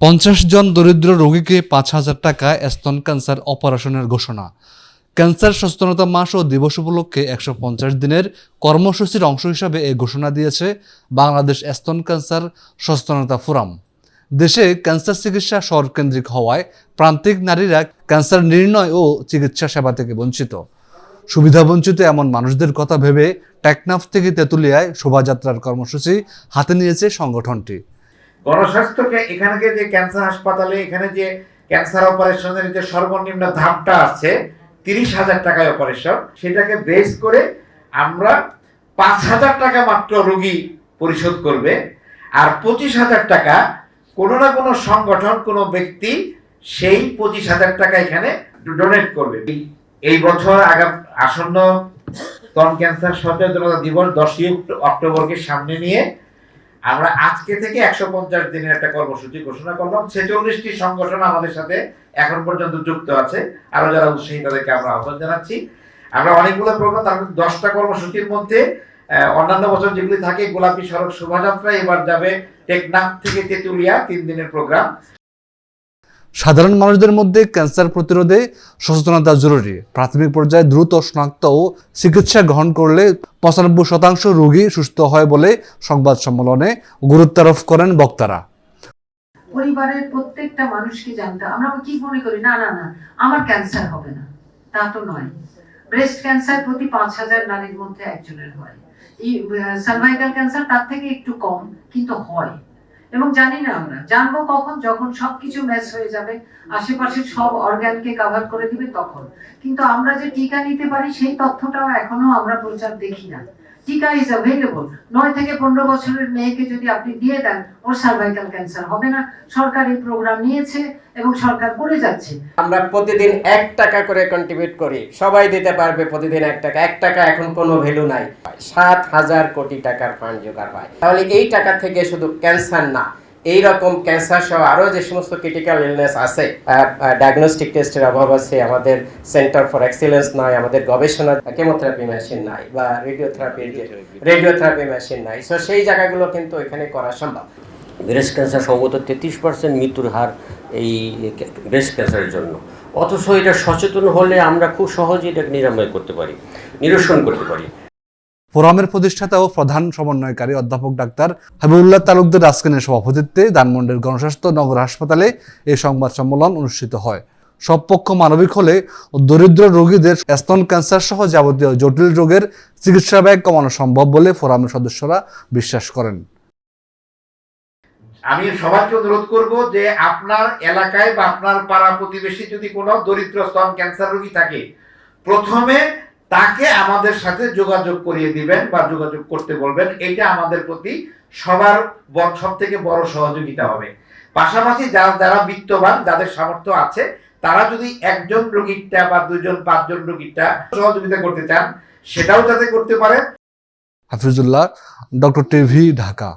পঞ্চাশ জন দরিদ্র রোগীকে পাঁচ হাজার টাকা স্তন ক্যান্সার অপারেশনের ঘোষণা। ক্যান্সার সচেতনতা মাস ও দিবস উপলক্ষে একশো পঞ্চাশ দিনের কর্মসূচির অংশ হিসাবে এই ঘোষণা দিয়েছে বাংলাদেশ স্তন ক্যান্সার সচেতনতা ফোরাম। দেশে ক্যান্সার চিকিৎসা শহরকেন্দ্রিক হওয়ায় প্রান্তিক নারীরা ক্যান্সার নির্ণয় ও চিকিৎসা সেবা থেকে বঞ্চিত। সুবিধাবঞ্চিত এমন মানুষদের কথা ভেবে টেকনাফ থেকে তেঁতুলিয়ায় শোভাযাত্রার কর্মসূচি হাতে নিয়েছে সংগঠনটি। গণস্বাস্থ্যকে এখানে যে ক্যান্সার হাসপাতালে, এখানে যে ক্যান্সার অপারেশনের যে সর্বনিম্ন ধাপটা আছে, তিরিশ হাজার টাকায় অপারেশন, সেটাকে বেস করে আমরা পাঁচ হাজার টাকা মাত্র রোগী পরিশোধ করবে, আর পঁচিশ হাজার টাকা কোনো না কোনো সংগঠন, কোনো ব্যক্তি সেই পঁচিশ হাজার টাকা এখানে ডোনেট করবে। এই- বছর আগাম আসন্ন স্তন ক্যান্সার সচেতনতা দিবস দশই অক্টোবরকে সামনে নিয়ে আমরা আজকে থেকে একশো পঞ্চাশ দিনের একটা কর্মসূচি ঘোষণা করলাম। ছেচল্লিশটি সংগঠন আমাদের সাথে এখন পর্যন্ত যুক্ত আছে। আরও যারা উৎসাহী, তাদেরকে আমরা আহ্বান জানাচ্ছি। আমরা অনেকগুলো প্রোগ্রাম, তার দশটা কর্মসূচির মধ্যে অন্যান্য বছর যেগুলি থাকে, গোলাপি সড়ক শোভাযাত্রা, এবার যাবে টেকনাফ থেকে তেঁতুলিয়া, তিন দিনের প্রোগ্রাম। সাধারণ মানুষদের মধ্যে ক্যান্সার প্রতিরোধে সচেতনতা জরুরি। প্রাথমিক পর্যায়ে দ্রুত শনাক্ত ও চিকিৎসা গ্রহণ করলে পঁচানব্বই শতাংশ রোগী সুস্থ হয় বলে সংবাদ সম্মেলনে গুরুত্বারোপ করেন বক্তারা। পরিবারের প্রত্যেকটা মানুষকে জানতে আমরা কি মনে করি? না না না, আমার ক্যান্সার হবে না। তা তো নয়। ব্রেস্ট ক্যান্সার প্রতি পাঁচ হাজার নারীর মধ্যে একজনের হয়। সার্ভাইকাল ক্যান্সার তার থেকে একটু কম, কিন্তু হয়। এবং জানি না আমরা। জানব কখন, যখন সবকিছু ম্যাচ হয়ে যাবে, আশেপাশের সব অর্গানকে কাভার করে দিবে তখন। কিন্তু আমরা যে টিকা নিতে পারি, সেই তথ্যটাও এখনও আমরা প্রচার দেখি না। টিকা ইজ অ্যাভেলেবল নয় থেকে পনেরো বছরের মেয়েকে যদি আপনি দিয়ে দেন, ওর সার্ভাইকাল ক্যান্সার হবে না। সরকার এই প্রোগ্রাম নিয়েছে এবং সরকার করে যাচ্ছে। আমরা প্রতিদিন এক টাকা করে কন্ট্রিবিউট করি। সবাই দিতে পারবে প্রতিদিন এক টাকা। এক টাকা এখন কোনো ভ্যালু নাই। সাত হাজার কোটি টাকার ফান্ড জোগাড় হয়। তাহলে এই টাকা থেকে শুধু ক্যান্সার না এই রকম ক্যান্সার সহ আরও যে সমস্ত ক্রিটিক্যাল ইলনেস আছে ডায়াগনস্টিক টেস্টের অভাব আছে আমাদের সেন্টার ফর এক্সিলেন্স নাই আমাদের গবেষণা কেমোথেরাপি মেশিন নাই বা রেডিওথেরাপি রেডিওথেরাপি মেশিন নাই। সো সেই জায়গাগুলো কিন্তু এখানে করা সম্ভব। ব্রেস্ট ক্যান্সার সম্ভবত তেত্রিশ পার্সেন্ট মৃত্যুর হার এই ব্রেস্ট ক্যান্সারের জন্য। অথচ এটা সচেতন হলে আমরা খুব সহজেই এটাকে নিরাময় করতে পারি নিরসন করতে পারি। ফোরামের প্রতিষ্ঠাতা ও প্রধান সমন্বয়কারী অধ্যাপক ডাক্তার হাবিবুল্লাহ তালুকদার রাজকানের সভাপতিত্বে ধানমন্ডির গণস্বাস্থ্য নগর হাসপাতালে এই সংবাদ সম্মেলন অনুষ্ঠিত হয়। সব পক্ষ মানবিক হলে দরিদ্র রোগীদের স্তন ক্যান্সার সহ যাবতীয় জটিল রোগের চিকিৎসা ব্যয় কমানো সম্ভব বলে ফোরামের সদস্যরা বিশ্বাস করেন। আমি সবাইকে অনুরোধ করব যে আপনার এলাকায় বা আপনার পাড়া প্রতিবেশী যদি কোনো দরিদ্র স্তন ক্যান্সার রোগী থাকে, প্রথমে তাকে আমাদের সাথে যোগাযোগ করিয়ে দিবেন বা যোগাযোগ করতে বলবেন। এটা আমাদের প্রতি সবার সব থেকে বড় সহযোগিতা হবে। পাশাপাশি যারা যারা বিত্তবান, যাদের সামর্থ্য আছে, তারা যদি একজন রোগীরটা বা দুজন, পাঁচজন রোগীরটা সহযোগিতা করতে চান, সেটাও যাতে করতে পারে। Hafizullah doctor TV Dhaka.